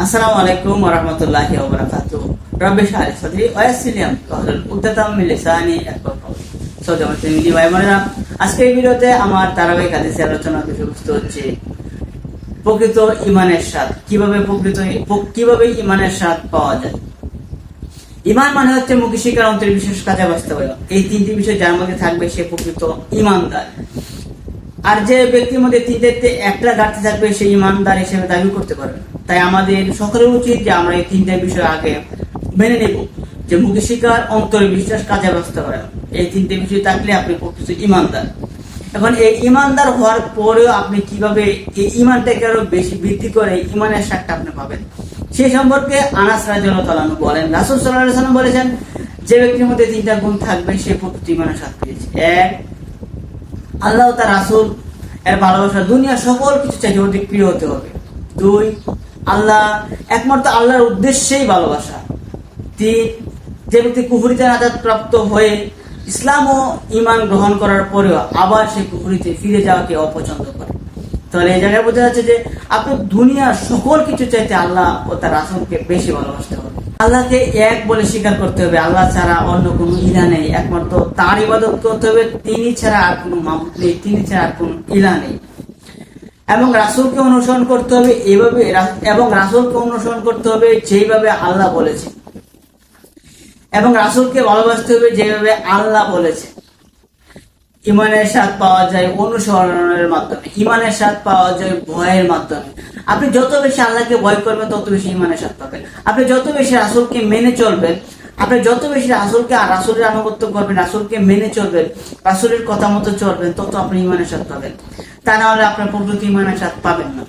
আসসালামু আলাইকুম ওরহমতুল্লাহি ওবরাকাতু রব্বি শাহরি সদরি ওয়াসিলিয়াম কহলুল উদ্দাতাম মিন লিসানি ইয়াফকাহু মিলি ভাই বোনেরা আজকে এই ভিডিওতে আমার হাদিসের আলোচনা বিষয়বস্তু হচ্ছে প্রকৃত ইমানের স্বাদ। কীভাবে প্রকৃত কীভাবে ইমানের স্বাদ পাওয়া যায়? ইমান মানে হচ্ছে মুখী শিকার বিশেষ কাজে বাস্তবায়ন এই তিনটি বিষয় যার মধ্যে থাকবে সে প্রকৃত ইমানদার আর যে ব্যক্তির মধ্যে তিনটে একটা ঘাটতি থাকবে সেই ইমানদার হিসেবে দাবি করতে পারবে তাই আমাদের সকলের উচিত যে আমরা এই তিনটে বিষয় আগে মেনে নেব, যে মুখী শিকার, অন্তরে বিশ্বাস, কাজে বাস্তবায়ন এই তিনটে বিষয় থাকলে আপনি প্রকৃত ইমানদার। এখন এই ইমানদার হওয়ার পরেও আপনি কীভাবে এই ইমানটাকে আরও বেশি বৃদ্ধি করে ইমানের স্বাদটা আপনি পাবেন সেই সম্পর্কে আনাস রাজু বলেন। রাসুল সাল্লাহ সাল্লাম বলেছেন, যে ব্যক্তির মধ্যে তিনটা গুণ থাকবে, সে প্রকৃত ইমানের স্বাদ পেয়েছে। এক, আল্লাহ তার রাসুল, এর ভালোবাসা দুনিয়া সকল কিছু চাইতে অধিক প্রিয় হতে হবে। দুই আল্লাহ একমাত্র আল্লাহর উদ্দেশ্যেই ভালোবাসা। যে ব্যক্তি কুহুরিতে নাজাদ প্রাপ্ত হয়ে ইসলাম ও ইমান গ্রহণ করার পরেও আবার সেই কুহুরিতে ফিরে যাওয়াকে অপছন্দ করে। তাহলে এই জায়গায় বোঝা যাচ্ছে যে আপনি দুনিয়ার সকল কিছু চাইতে আল্লাহ ও তার রাসুলকে বেশি ভালোবাসতে হবে। আল্লাহকে এক বলে স্বীকার করতে হবে, আল্লাহ ছাড়া অন্য কোনো ইলা নেই। একমাত্র তার ইবাদত করতে হবে, তিনি ছাড়া আর কোনো মামুদ নেই, তিনি ছাড়া আর কোনো ইলা নেই। এবং রাসুলকে অনুসরণ করতে হবে, এভাবে এবং রাসুলকে অনুসরণ করতে হবে যেইভাবে আল্লাহ বলেছে। এবং রাসুলকে ভালোবাসতে হবে যেভাবে আল্লাহ বলেছে। ইমানের স্বাদ পাওয়া যায় অনুসরণের মাধ্যমে, ইমানের স্বাদ পাওয়া যায় ভয়ের মাধ্যমে। আপনি যত বেশি আল্লাহকে ভয় করবেন, তত বেশি ইমানের স্বাদ পাবেন। আপনি যত বেশি রাসুলকে মেনে চলবেন আপনি যত বেশি রাসুলকে আর রাসুলের আনুগত্য করবেন, রাসুলকে মেনে চলবেন, রাসুলের কথা মতো চলবেন, তত আপনি ইমানের স্বাদ পাবেন। তা না হলে আপনার প্রকৃত ইমানের স্বাদ পাবেন না।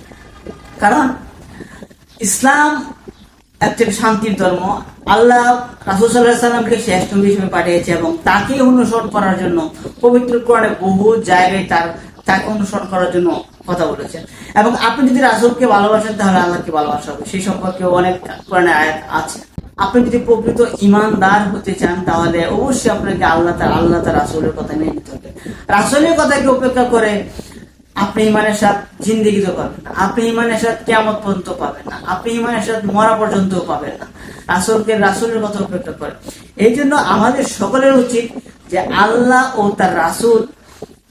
কারণ ইসলাম একটা শান্তির ধর্ম। আল্লাহ রাসুল সাল্লাহ সাল্লামকে নবী হিসেবে পাঠিয়েছে এবং তাকে অনুসরণ করার জন্য পবিত্র কোরআনে বহু জায়গায় তার, তাকে অনুসরণ করার জন্য কথা বলেছেন এবং আপনি যদি রাসুলকে ভালোবাসেন তাহলে আল্লাহকে ভালোবাসা হবে। সেই সম্পর্কে অনেক কোরআনে আয়াত আছে। আপনি যদি প্রকৃত ইমানদার হতে চান, তাহলে অবশ্যই আপনাকে আল্লাহ তার আল্লাহ তার রাসুলের কথা মেনে নিতে হবে। রাসুলের কথাকে উপেক্ষা করে আপনি ইমানের সাথ জিন্দিগিতে পাবেন না। আপনি ইমানের সাথ কেমন পর্যন্ত পাবেন না। আপনি ইমানের সাথ মরা পর্যন্ত পাবেন না। রাসুলকে রাসুলের কথা উপেক্ষা করে। এই জন্য আমাদের সকলের উচিত যে আল্লাহ ও তার রাসুল,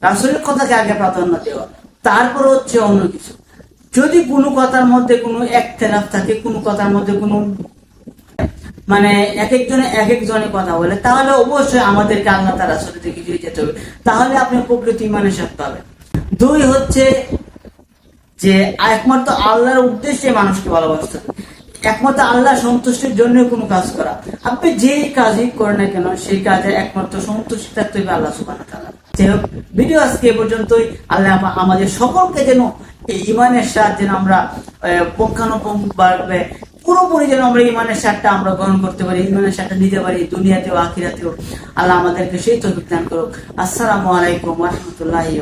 রাসুলের কথাকে আগে প্রাধান্য দেওয়া। তারপর হচ্ছে অন্য কিছু। যদি কোনো কথার মধ্যে কোনো একতেলাফ থাকে, কোনো কথার মধ্যে কোনো মানে এক একজনে এক একজনে কথা বলে, তাহলে অবশ্যই আমাদেরকে আল্লাহ তার আসলে দিকে ফিরে যেতে হবে। তাহলে আপনি প্রকৃতি ইমানের সাথে পাবেন। দুই হচ্ছে যে একমাত্র আল্লাহর উদ্দেশ্যে মানুষকে ভালোবাসতে হবে। একমাত্র আল্লাহ সন্তুষ্টির জন্য কোনো কাজ করা। আপনি যে কাজই করেন না কেন, সেই কাজে একমাত্র সন্তুষ্টি থাকতে হবে আল্লাহ সুবাহ যাই হোক, ভিডিও আজকে এ পর্যন্তই। আল্লাহ আমাদের সকলকে যেন এই ইমানের সাথ যেন আমরা পক্ষানুপঙ্খভাবে পুরোপুরি যেন আমরা ইমানের সারটা আমরা গ্রহণ করতে পারি, ইমানের সারটা নিতে পারি, দুনিয়াতেও, আখিরাতেও। আল্লাহ আমাদেরকে সেই তৌফিক দান করুক। আসসালামু আলাইকুম রহমতুল্লাহি